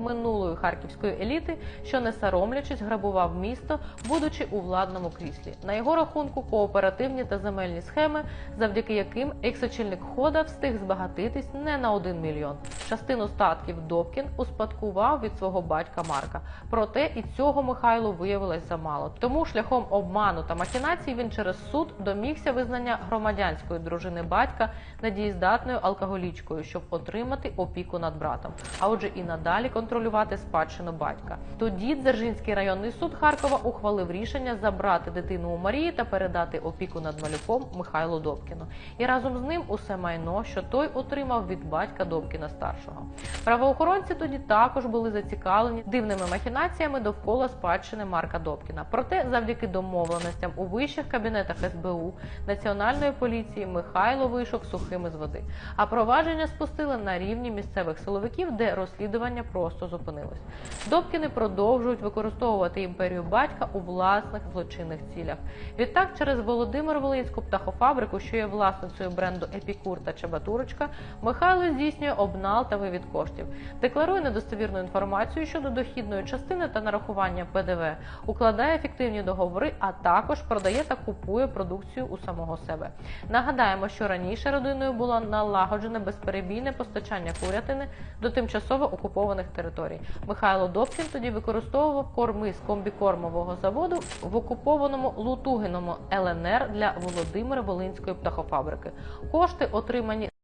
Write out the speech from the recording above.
минулої харківської еліти, що не соромлячись грабував місто, будучи у владному кріслі. На його рахунку кооперативні та земельні схеми, завдяки яким екс-очільник хода встиг збагатитись не на один мільйон. Частину статків Добкін успадкував від свого батька Марка. Проте і цього Михайлу виявилось замало. Тому шляхом обману та махінацій він через суд домігся визнання громадянської дружини батька недієздатною алкоголічкою, щоб отримати опіку над братом, а отже і надалі контролювати спадщину батька. Тоді Дзержинський районний суд Харкова ухвалив рішення забрати дитину у Марії та передати опіку над малюком Михайлу Добкіну. І разом з ним усе майно, що той отримав від батька Добкіна старшого. Правоохоронці тоді також були зацікавлені дивними махінаціями довкола спадщини Марка Добкіна. Проте, завдяки домовленостям у вищих кабінетах СБУ Національної поліції Михайло вийшов сухим із води. А провадження спустили на рівні місцевих силовиків, де розслідування просто зупинилось. Добкіни продовжують використовувати імперію батька у власних злочинних цілях. Відтак, через Володимир Волинську птахофабрику, що є власницею бренду Епікур та Чебатурочка, Михайло здійснює обнал та вивід коштів, декларує недостовірну інформацію щодо дохідної частини та нарахування ПДВ, укладає фіктивні договори, а також продає та купує продукцію у самого себе. Нагадаємо, що раніше родиною було налагоджене безперебійне постачання курятини до тимчасово окупованих територій. Михайло Добкін тоді використовував корми з комбікормового заводу в окупованому Лутугиному ЛНР для Володимира Волинської птахофабрики. Кошти, отримані